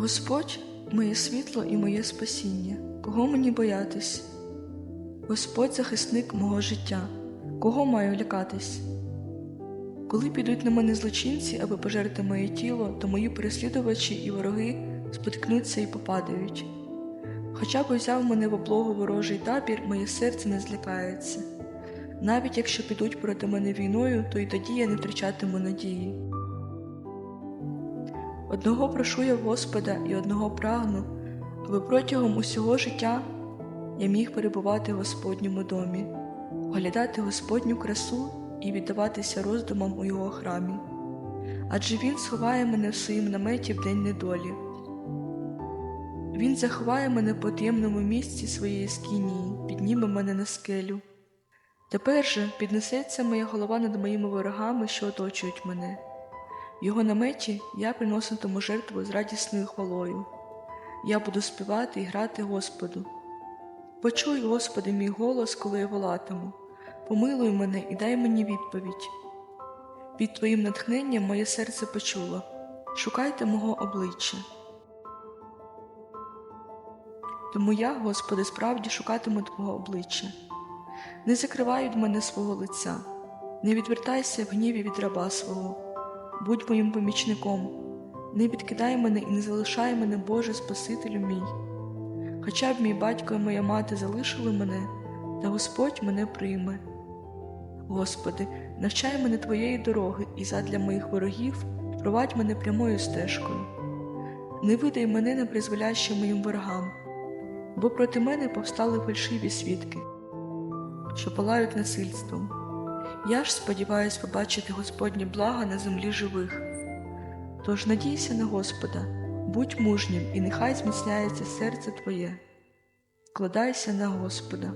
Господь моє світло і моє спасіння, кого мені боятись? Господь захисник мого життя, кого маю лякатись? Коли підуть на мене злочинці, аби пожерти моє тіло, то мої переслідувачі і вороги споткнуться і попадають. Хоча б взяв мене в облогу ворожий табір, моє серце не злякається. Навіть якщо підуть проти мене війною, то й тоді я не втрачатиму надії. Одного прошу я в Господа і одного прагну, аби протягом усього життя я міг перебувати в Господньому домі, оглядати Господню красу і віддаватися роздумам у його храмі. Адже Він сховає мене в своїм наметі в день недолі. Він заховає мене по таємному місці своєї скинії, підніме мене на скелю. Тепер же піднесеться моя голова над моїми ворогами, що оточують мене. В його наметі я приноситиму жертву з радісною хвалою. Я буду співати і грати Господу. Почуй, Господи, мій голос, коли я волатиму. Помилуй мене і дай мені відповідь. Під Твоїм натхненням моє серце почуло шукайте мого обличчя. Тому я, Господи, справді шукатиму Твого обличчя. Не закривай від мене свого лиця, не відвертайся в гніві від раба свого, будь моїм помічником, не відкидай мене і не залишай мене, Боже Спасителю мій. Хоча б мій батько і моя мати залишили мене, та Господь мене прийме. Господи, навчай мене Твоєї дороги і задля моїх ворогів провадь мене прямою стежкою. Не видай мене на призволяще моїм ворогам, бо проти мене повстали фальшиві свідки, що палають насильством. Я ж сподіваюсь побачити Господнє блага на землі живих. Тож надійся на Господа, будь мужнім, і нехай зміцняється серце Твоє. Кладайся на Господа.